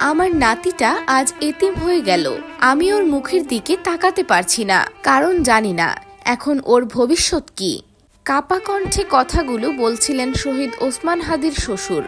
আমার নাতিটা আজ এতিম হয়ে গেল। আমি ওর মুখের দিকে তাকাতে পারছি না। কারণ জানি না, এখন ওর ভবিষ্যৎ কি। কাপা কণ্ঠে কথাগুলো বলছিলেন শহীদ ওসমান হাদির শ্বশুর।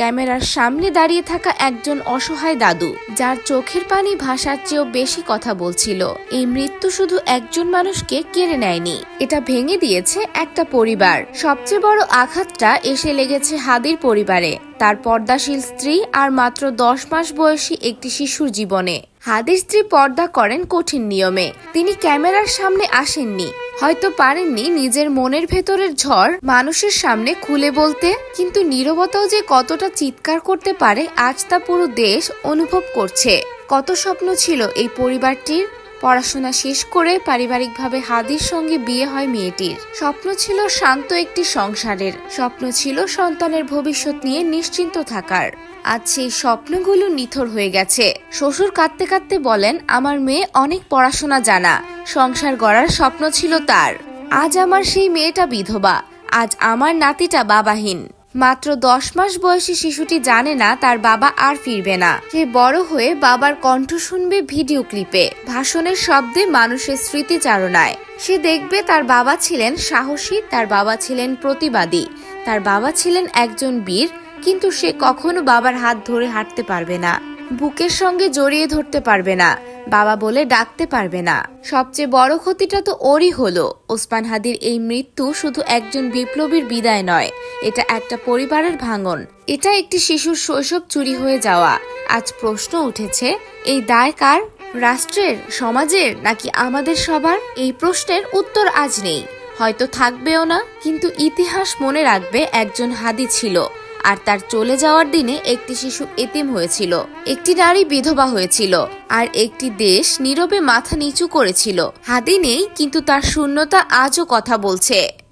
ক্যামেরার সামনে দাঁড়িয়ে থাকা একজন অসহায় দাদু, যার চোখের পানি ভাষার চেয়েও বেশি কথা বলছিল। এই মৃত্যু শুধু একজন মানুষকে কেড়ে নেয়নি, এটা ভেঙে দিয়েছে একটা পরিবার। সবচেয়ে বড় আঘাতটা এসে লেগেছে হাদির পরিবারে। তার পর্দাশীল স্ত্রী আর মাত্র দশ মাস বয়সী একটি শিশুর জীবনে। হাদির স্ত্রী পর্দা করেন কঠিন নিয়মে। তিনি ক্যামেরার সামনে আসেননি। হয়তো পারেননি নিজের মনের ভেতরের ঝড় মানুষের সামনে খুলে বলতে, কিন্তু নিরবতাও যে কতটা চিৎকার করতে পারে, আজ তা পুরো দেশ অনুভব করছে। কত স্বপ্ন ছিল এই পরিবারটির? পড়াশোনা শেষ করে পারিবারিকভাবে হাদির সঙ্গে বিয়ে হয় মেয়েটির। স্বপ্ন ছিল শান্ত একটি সংসারের। স্বপ্ন ছিল সন্তানের ভবিষ্যৎ নিয়ে নিশ্চিন্ত থাকার। আজ সেই স্বপ্নগুলো নিথর হয়ে গেছে। শ্বশুর কাঁদতে কাঁদতে বলেন, আমার মেয়ে অনেক পড়াশোনা জানা। সংসার গড়ার স্বপ্ন ছিল তার। আজ আমার সেই মেয়েটা বিধবা। আজ আমার নাতিটা বাবাহীন। মাত্র দশ মাস বয়সী শিশুটি জানে না তার বাবা আর ফিরবে না। সে বড় হয়ে বাবার কণ্ঠ শুনবে ভিডিও ক্লিপে, ভাষণের শব্দে মানুষের স্মৃতিচারণায়। সে দেখবে তার বাবা ছিলেন সাহসী, তার বাবা ছিলেন প্রতিবাদী, তার বাবা ছিলেন একজন বীর, কিন্তু সে কখনো বাবার হাত ধরে হাঁটতে পারবে না, বুকের সঙ্গে জড়িয়ে ধরতে পারবে না। বাবা বলে ডাকতে পারবে না। সবচেয়ে বড় ক্ষতিটা তো ওরই হলো। ওসমান হাদির এই মৃত্যু শুধু একজন বিপ্লবীর বিদায় নয়, এটা একটা পরিবারের ভাঙন। এটা একটি শিশুর শৈশব চুরি হয়ে যাওয়া। আজ প্রশ্ন উঠেছে, এই দায় কার? রাষ্ট্রের, সমাজের, নাকি আমাদের সবার? এই প্রশ্নের উত্তর আজ নেই। হয়তো থাকবেও না, কিন্তু ইতিহাস মনে রাখবে একজন হাদি ছিল। আর তার চলে যাওয়ার দিনে একটি শিশু এতিম হয়েছিল। একটি নারী বিধবা হয়েছিল আর একটি দেশ নীরবে মাথা নিচু করেছিল। হাদি নেই, কিন্তু তার শূন্যতা আজও কথা বলছে।